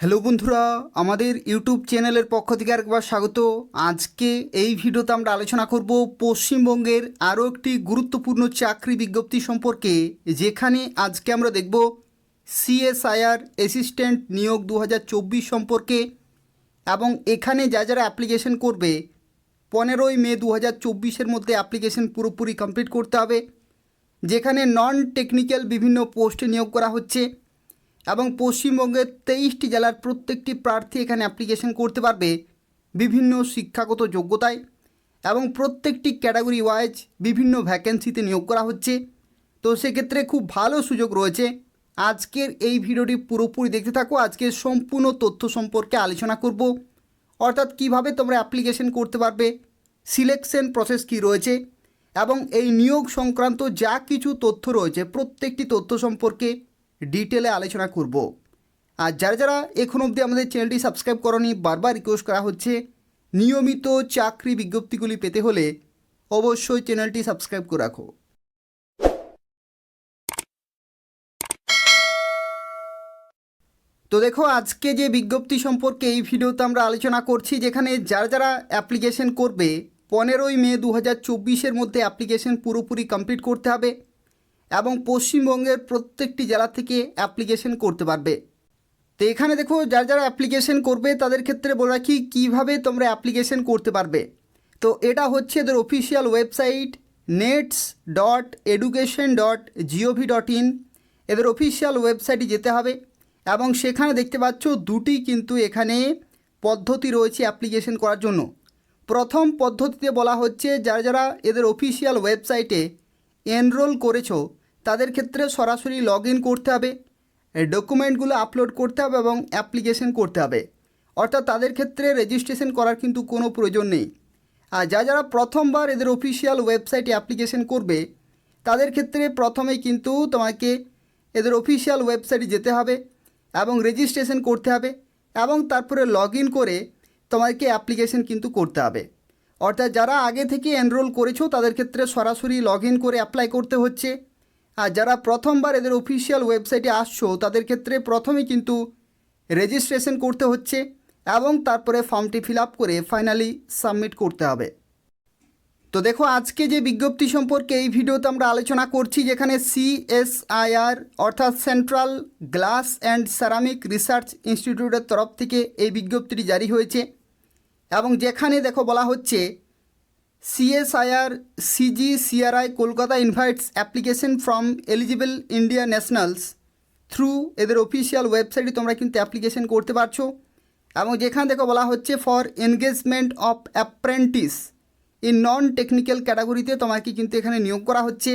Hello বন্ধুরা, আমাদের YouTube চ্যানেলের পক্ষ থেকে আরেকবার স্বাগত। আজকে এই ভিডিওতে আমরা আলোচনা করব পশ্চিমবঙ্গের আরও একটি গুরুত্বপূর্ণ চাকরি বিজ্ঞপ্তি সম্পর্কে, যেখানে আজকে আমরা দেখব সিএসআইআর অ্যাসিস্ট্যান্ট নিয়োগ দু হাজার চব্বিশ সম্পর্কে এবং এখানে যা যারা অ্যাপ্লিকেশন করবে, পনেরোই মে দু হাজার মধ্যে অ্যাপ্লিকেশন পুরোপুরি কমপ্লিট করতে হবে। যেখানে নন টেকনিক্যাল বিভিন্ন পোস্টে নিয়োগ করা হচ্ছে। এবং পশ্চিমবঙ্গের তেইশটি জেলার প্রত্যেকটি প্রার্থী এখানে অ্যাপ্লিকেশন করতে পারবে বিভিন্ন শিক্ষাগত যোগ্যতায় এবং প্রত্যেকটি ক্যাটাগরি ওয়াইজ বিভিন্ন ভ্যাকেন্সিতে নিয়োগ করা হচ্ছে। তো সেক্ষেত্রে খুব ভালো সুযোগ রয়েছে। আজকের এই ভিডিওটি পুরোপুরি দেখতে থাকো। আজকের সম্পূর্ণ তথ্য সম্পর্কে আলোচনা করব। অর্থাৎ কীভাবে তোমরা অ্যাপ্লিকেশন করতে পারবে সিলেকশন প্রসেস কি রয়েছে এবং এই নিয়োগ সংক্রান্ত যা কিছু তথ্য রয়েছে, প্রত্যেকটি তথ্য সম্পর্কে ডিটেলে আলোচনা করব। আর যারা যারা এখন অবধি আমাদের চ্যানেলটি সাবস্ক্রাইব করনি, বারবার রিকোয়েস্ট করা হচ্ছে, নিয়মিত চাকরি বিজ্ঞপ্তিগুলি পেতে হলে অবশ্যই চ্যানেলটি সাবস্ক্রাইব করে রাখো। তো দেখো, আজকে যে বিজ্ঞপ্তি সম্পর্কে এই ভিডিওতে আমরা আলোচনা করছি, যেখানে যারা যারা অ্যাপ্লিকেশন করবে, পনেরোই মে দু হাজার চব্বিশের মধ্যে অ্যাপ্লিকেশন পুরোপুরি কমপ্লিট করতে হবে। এবং পশ্চিমবঙ্গের প্রত্যেকটি জেলা থেকে অ্যাপ্লিকেশন করতে পারবে। তো এখানে দেখো, যারা যারা অ্যাপ্লিকেশন করবে, তাদের ক্ষেত্রে বলে রাখি, কীভাবে তোমরা অ্যাপ্লিকেশন করতে পারবে? তো এটা হচ্ছে এদের official website NATS dot education dot GOV dot in এদের অফিসিয়াল ওয়েবসাইটে যেতে হবে এবং সেখানে দেখতে পাচ্ছ, দুটি কিন্তু এখানে পদ্ধতি রয়েছে অ্যাপ্লিকেশন করার জন্য। প্রথম পদ্ধতিতে বলা হচ্ছে, যারা যারা এদের অফিসিয়াল ওয়েবসাইটে এনরোল করেছ তাদের ক্ষেত্রে সরাসরি লগ ইন করতে হবে ডকুমেন্টগুলো আপলোড করতে হবে এবং অ্যাপ্লিকেশন করতে হবে। অর্থাৎ তাদের ক্ষেত্রে রেজিস্ট্রেশন করার কিন্তু কোনো প্রয়োজন নেই। আর যা যারা প্রথমবার এদের অফিসিয়াল ওয়েবসাইটে অ্যাপ্লিকেশন করবে, তাদের ক্ষেত্রে প্রথমেই কিন্তু তোমাকে এদের অফিসিয়াল ওয়েবসাইটে যেতে হবে এবং রেজিস্ট্রেশন করতে হবে এবং তারপরে লগ ইন করে তোমাকে অ্যাপ্লিকেশন কিন্তু করতে হবে। অর্থাৎ যারা আগে থেকে এনরোল করেছ, তাদের ক্ষেত্রে সরাসরি লগ ইন করে অ্যাপ্লাই করতে হচ্ছে। আর যারা প্রথমবার এদের অফিসিয়াল ওয়েবসাইটে আসছো, তাদের ক্ষেত্রে প্রথমেই কিন্তু রেজিস্ট্রেশন করতে হচ্ছে এবং তারপরে ফর্মটি ফিল আপ করে ফাইনালি সাবমিট করতে হবে। তো দেখো, আজকে যে বিজ্ঞপ্তি সম্পর্কে এই ভিডিওতে আমরা আলোচনা করছি, যেখানে সিএসআইআর অর্থাৎ central glass and ceramic research ইনস্টিটিউটের তরফ থেকে এই বিজ্ঞপ্তিটি জারি হয়েছে এবং যেখানে দেখো বলা হচ্ছে CSIR CG CRI Kolkata invites application from eligible India nationals through এদের অফিসিয়াল ওয়েবসাইটে তোমরা কিন্তু অ্যাপ্লিকেশন করতে পারছ। এবং যেখানে দেখো বলা হচ্ছে for engagement of apprentice in non technical ক্যাটাগরিতে তোমাকে কিন্তু এখানে নিয়োগ করা হচ্ছে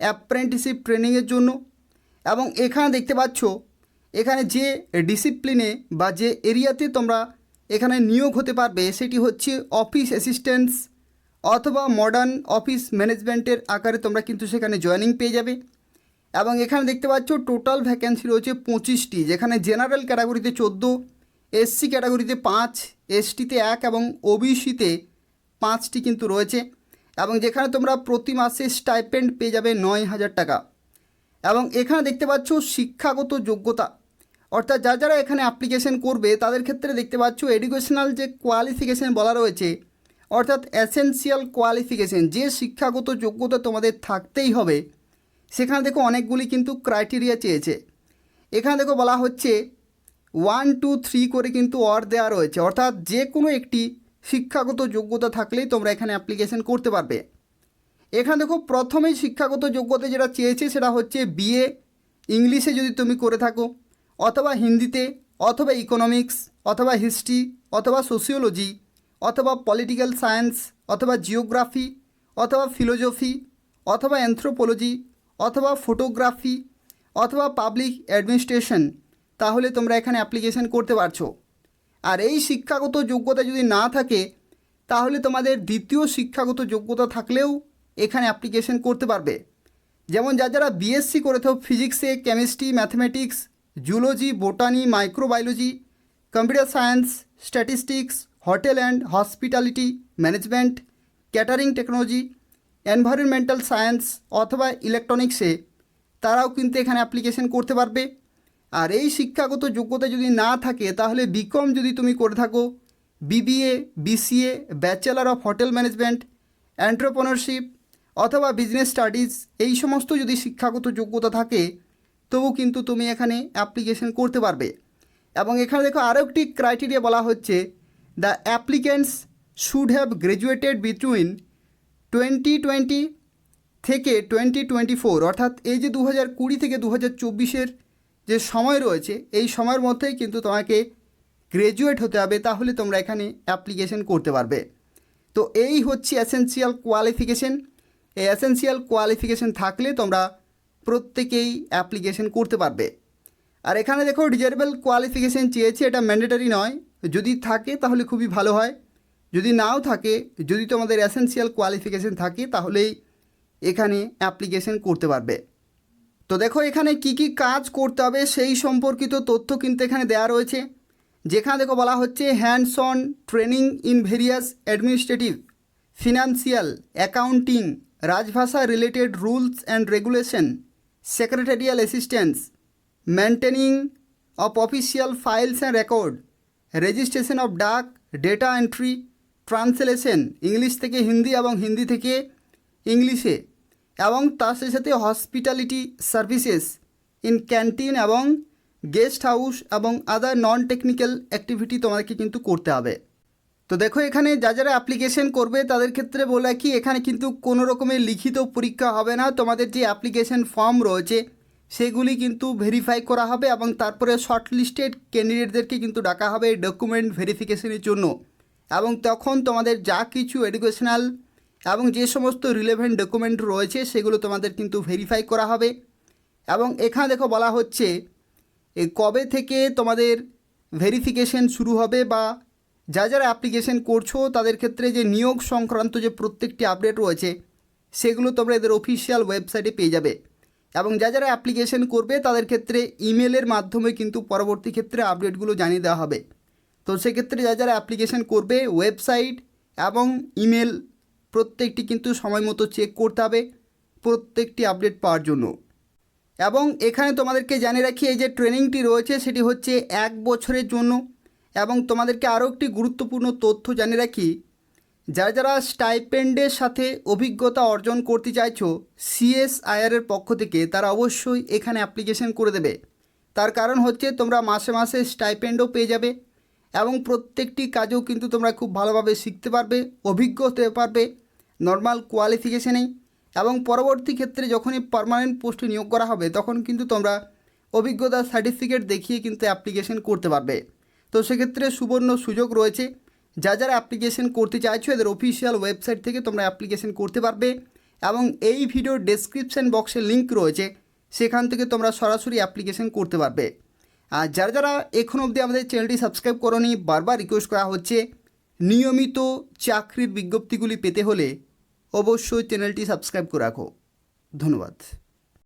অ্যাপ্রেন্টিসিপ ট্রেনিংয়ের জন্য। এবং এখানে দেখতে পাচ্ছ, এখানে যে ডিসিপ্লিনে বা যে এরিয়াতে তোমরা এখানে নিয়োগ হতে পারবে, সেটি হচ্ছে অফিস অ্যাসিস্ট্যান্টস অথবা মডার্ন অফিস ম্যানেজমেন্টের আকারে তোমরা কিন্তু সেখানে জয়েনিং পেয়ে যাবে। এবং এখানে দেখতে পাচ্ছ টোটাল ভ্যাকেন্সি রয়েছে পঁচিশটি, যেখানে জেনারেল ক্যাটাগরিতে চোদ্দ এসসি ক্যাটাগরিতে পাঁচ এসটিতে এক এবং ওবিসিতে পাঁচটি কিন্তু রয়েছে। এবং যেখানে তোমরা প্রতি মাসে স্টাইপেন্ড পেয়ে যাবে নয় হাজার টাকা। এবং এখানে দেখতে পাচ্ছ শিক্ষাগত যোগ্যতা। অর্থাৎ যারা যারা এখানে অ্যাপ্লিকেশন করবে, তাদের ক্ষেত্রে দেখতে পাচ্ছ এডুকেশনাল যে কোয়ালিফিকেশন বলা রয়েছে অর্থাৎ অ্যাসেন্সিয়াল কোয়ালিফিকেশন যে শিক্ষাগত যোগ্যতা তোমাদের থাকতেই হবে, সেখানে দেখো অনেকগুলি কিন্তু ক্রাইটেরিয়া চেয়েছে। এখানে দেখো বলা হচ্ছে ওয়ান টু থ্রি করে কিন্তু অর দেওয়া রয়েছে। অর্থাৎ যে কোনো একটি শিক্ষাগত যোগ্যতা থাকলেই তোমরা এখানে অ্যাপ্লিকেশন করতে পারবে। এখানে দেখো প্রথমেই শিক্ষাগত যোগ্যতা যেটা চেয়েছে সেটা হচ্ছে বিএ ইংলিশে যদি তুমি করে থাকো, অথবা হিন্দিতে, অথবা ইকোনমিক্স অথবা হিস্ট্রি অথবা সোসিওলজি অথবা পলিটিক্যাল সায়েন্স অথবা জিওগ্রাফি অথবা ফিলোজফি অথবা অ্যান্থ্রোপোলজি অথবা ফটোগ্রাফি অথবা পাবলিক অ্যাডমিনিস্ট্রেশন তাহলে তোমরা এখানে অ্যাপ্লিকেশন করতে পারছ। আর এই শিক্ষাগত যোগ্যতা যদি না থাকে, তাহলে তোমাদের দ্বিতীয় শিক্ষাগত যোগ্যতা থাকলেও এখানে অ্যাপ্লিকেশন করতে পারবে। যেমন যা যারা বিএসসি করে থাকো ফিজিক্সে chemistry mathematics zoology botany microbiology computer science statistics hotel and hospitality management, catering technology, environmental science অথবা ইলেকট্রনিক্সে তারাও কিন্তু এখানে অ্যাপ্লিকেশন করতে পারবে। আর এই শিক্ষাগত যোগ্যতা যদি না থাকে, তাহলে বিকম যদি তুমি করে থাকো, BBA, BCA, bachelor of hotel management, entrepreneurship অথবা বিজনেস স্টাডিজ, এই সমস্ত যদি শিক্ষাগত যোগ্যতা থাকে, তবু কিন্তু তুমি এখানে অ্যাপ্লিকেশন করতে পারবে। এবং এখানে দেখো আরও একটি ক্রাইটেরিয়া বলা হচ্ছে the applicants should have graduated between twenty twenty থেকে টোয়েন্টি টোয়েন্টি ফোর অর্থাৎ এই যে দু হাজার কুড়ি থেকে দু হাজার চব্বিশের যে সময় রয়েছে, এই সময়ের মধ্যেই কিন্তু তোমাকে গ্র্যাজুয়েট হতে হবে, তাহলে তোমরা এখানে অ্যাপ্লিকেশন করতে পারবে। তো এই হচ্ছে এসেন্সিয়াল কোয়ালিফিকেশন এই এসেন্সিয়াল কোয়ালিফিকেশন থাকলে তোমরা প্রত্যেকেই অ্যাপ্লিকেশন করতে পারবে। আর এখানে দেখো ডিজারেবল কোয়ালিফিকেশন চেয়েছে, এটা ম্যান্ডেটারি নয়। যদি থাকে তাহলে খুবই ভালো হয়। যদি নাও থাকে, যদি তোমাদের এসেন্সিয়াল কোয়ালিফিকেশন থাকে, তাহলেই এখানে অ্যাপ্লিকেশন করতে পারবে। তো দেখো, এখানে কি কি কাজ করতে হবে সেই সম্পর্কিত তথ্য কিন্তু এখানে দেওয়া রয়েছে। যেখানে দেখো বলা হচ্ছে hands on training in various administrative financial accounting Rajbhasha related rules and regulation secretarial assistance maintaining of official files and record registration of dak, data entry, translation English থেকে হিন্দি এবং হিন্দি থেকে ইংলিশে এবং তার সাথে সাথে হসপিটালিটি সার্ভিসেস ইন ক্যান্টিন এবং guest house এবং আদার নন টেকনিক্যাল অ্যাক্টিভিটি তোমাদেরকে কিন্তু করতে হবে। তো দেখো এখানে যা যারা অ্যাপ্লিকেশন করবে তাদের ক্ষেত্রে বলে কি এখানে কিন্তু কোনো রকমের লিখিত পরীক্ষা হবে না। তোমাদের যে অ্যাপ্লিকেশন ফর্ম রয়েছে সেগুলি কিন্তু ভেরিফাই করা হবে এবং তারপরে শর্ট লিস্টেড ক্যান্ডিডেটদেরকে কিন্তু ডাকা হবে ডকুমেন্ট ভেরিফিকেশনের জন্য। এবং তখন তোমাদের যা কিছু এডুকেশনাল এবং যে সমস্ত রিলেভেন্ট ডকুমেন্ট রয়েছে, সেগুলো তোমাদের কিন্তু ভেরিফাই করা হবে। এবং এখানে দেখো বলা হচ্ছে কবে থেকে তোমাদের ভেরিফিকেশন শুরু হবে বা যা যারা অ্যাপ্লিকেশন করছ, তাদের ক্ষেত্রে যে নিয়োগ সংক্রান্ত যে প্রত্যেকটি আপডেট রয়েছে, সেগুলো তোমরা এদের অফিসিয়াল ওয়েবসাইটে পেয়ে যাবে। এবং যা যারা অ্যাপ্লিকেশন করবে, তাদের ক্ষেত্রে ইমেলের মাধ্যমে কিন্তু পরবর্তী ক্ষেত্রে আপডেটগুলো জানিয়ে দেওয়া হবে। তো সেক্ষেত্রে যা যারা অ্যাপ্লিকেশন করবে ওয়েবসাইট এবং ইমেল প্রত্যেকটি কিন্তু সময় মতো চেক করতে হবে, প্রত্যেকটি আপডেট পাওয়ার জন্য। এবং এখানে তোমাদেরকে জানিয়ে রাখি, এই যে ট্রেনিংটি রয়েছে, সেটি হচ্ছে এক বছরের জন্য। এবং তোমাদেরকে আরও একটি গুরুত্বপূর্ণ তথ্য জানিয়ে রাখি যারা যারা স্টাইপেন্ডের সাথে অভিজ্ঞতা অর্জন করতে চাইছো সিএসআইআরের পক্ষ থেকে তারা অবশ্যই এখানে অ্যাপ্লিকেশন করে দেবে। তার কারণ হচ্ছে তোমরা মাসে মাসে স্টাইপেন্ডও পেয়ে যাবে এবং প্রত্যেকটি কাজেও কিন্তু তোমরা খুব ভালোভাবে শিখতে পারবে, অভিজ্ঞ হতে পারবে নর্মাল কোয়ালিফিকেশনেই এবং পরবর্তী ক্ষেত্রে যখনই পার্মানেন্ট পোস্টে নিয়োগ করা হবে, তখন কিন্তু তোমরা অভিজ্ঞতা সার্টিফিকেট দেখিয়ে কিন্তু অ্যাপ্লিকেশন করতে পারবে। তো সেক্ষেত্রে সুবর্ণ সুযোগ রয়েছে। যা যারা অ্যাপ্লিকেশন করতে চাইছো, এদের অফিসিয়াল ওয়েবসাইট থেকে তোমরা অ্যাপ্লিকেশন করতে পারবে এবং এই ভিডিওর ডেসক্রিপশন বক্সে লিঙ্ক রয়েছে, সেখান থেকে তোমরা সরাসরি অ্যাপ্লিকেশন করতে পারবে। আর যারা যারা এখন অবধি আমাদের চ্যানেলটি সাবস্ক্রাইব করনি, বারবার রিকোয়েস্ট করা হচ্ছে, নিয়মিত চাকরির বিজ্ঞপ্তিগুলি পেতে হলে অবশ্যই চ্যানেলটি সাবস্ক্রাইব করে রাখো। ধন্যবাদ।